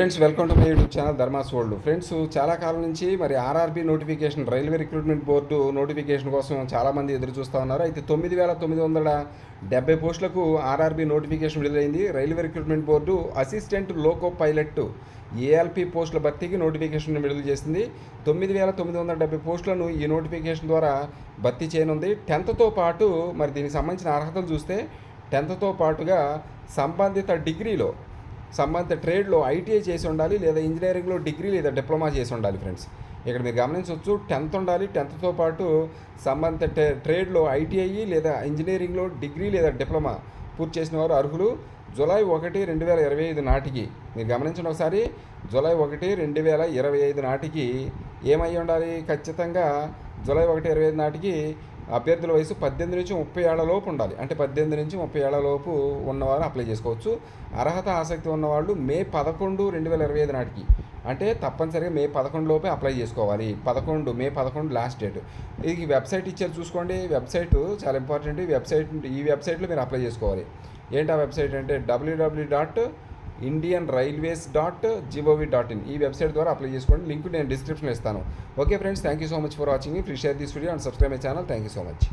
Friends welcome to my YouTube channel Dharma's world friends చాలా కాలం నుంచి మరి RRB notification railway recruitment board notification కోసం చాలామంది ఎదురు చూస్తూ ఉన్నారు. అయితే తొమ్మిది వేల తొమ్మిది వందల డెబ్బై పోస్టులకు ఆర్ఆర్బీ నోటిఫికేషన్ విడుదలైంది. Railway recruitment board assistant loco pilot ALP పోస్టుల భర్తీకి నోటిఫికేషన్ విడుదల చేసింది. తొమ్మిది వేల తొమ్మిది వందల డెబ్బై పోస్టులను ఈ నోటిఫికేషన్ ద్వారా భర్తీ చేయనుంది. టెన్త్తో పాటు మరి దీనికి సంబంధించిన అర్హతలు చూస్తే టెన్త్తో పాటుగా సంబంధిత డిగ్రీలో సంబంధిత ట్రేడ్లో ఐటీఐ చేసి ఉండాలి లేదా ఇంజనీరింగ్లో డిగ్రీ లేదా డిప్లొమా చేసి ఉండాలి ఫ్రెండ్స్. ఇక్కడ మీరు గమనించవచ్చు టెన్త్ ఉండాలి టెన్త్తో పాటు సంబంధిత టే ట్రేడ్లో ఐటీఐ లేదా ఇంజనీరింగ్లో డిగ్రీ లేదా డిప్లొమా పూర్తి చేసిన వారు అర్హులు. జూలై ఒకటి రెండు వేల ఇరవై ఐదు నాటికి మీరు గమనించండి ఒకసారి. జూలై ఒకటి రెండు వేల ఇరవై ఐదు నాటికి ఏమై ఉండాలి? ఖచ్చితంగా జూలై ఒకటి ఇరవై ఐదు నాటికి అభ్యర్థుల వయసు పద్దెనిమిది నుంచి ముప్పై ఏళ్ళలోపు ఉండాలి. అంటే పద్దెనిమిది నుంచి ముప్పై ఏళ్ళలోపు ఉన్నవారు అప్లై చేసుకోవచ్చు. అర్హత ఆసక్తి ఉన్నవాళ్ళు మే పదకొండు రెండు వేల ఇరవై ఐదు నాటికి. అంటే తప్పనిసరిగా మే పదకొండు లోపే అప్లై చేసుకోవాలి. పదకొండు మే పదకొండు లాస్ట్ డేట్. ఇది వెబ్సైట్ ఇచ్చారు చూసుకోండి. వెబ్సైట్ చాలా ఇంపార్టెంట్. ఈ వెబ్సైట్ ఈ వెబ్సైట్లో మీరు అప్లై చేసుకోవాలి. ఏంటి ఆ వెబ్సైట్ అంటే WWW dot Indian railways dot GOV dot in ఈ వెబ్సైట్ ద్వారా అప్లై చేసుకోండి. లింక్ నేను డిస్క్రిప్షన్లో ఇస్తాను. Okay friends thank you so much for watching. Please share this video and subscribe my channel. Thank you so much.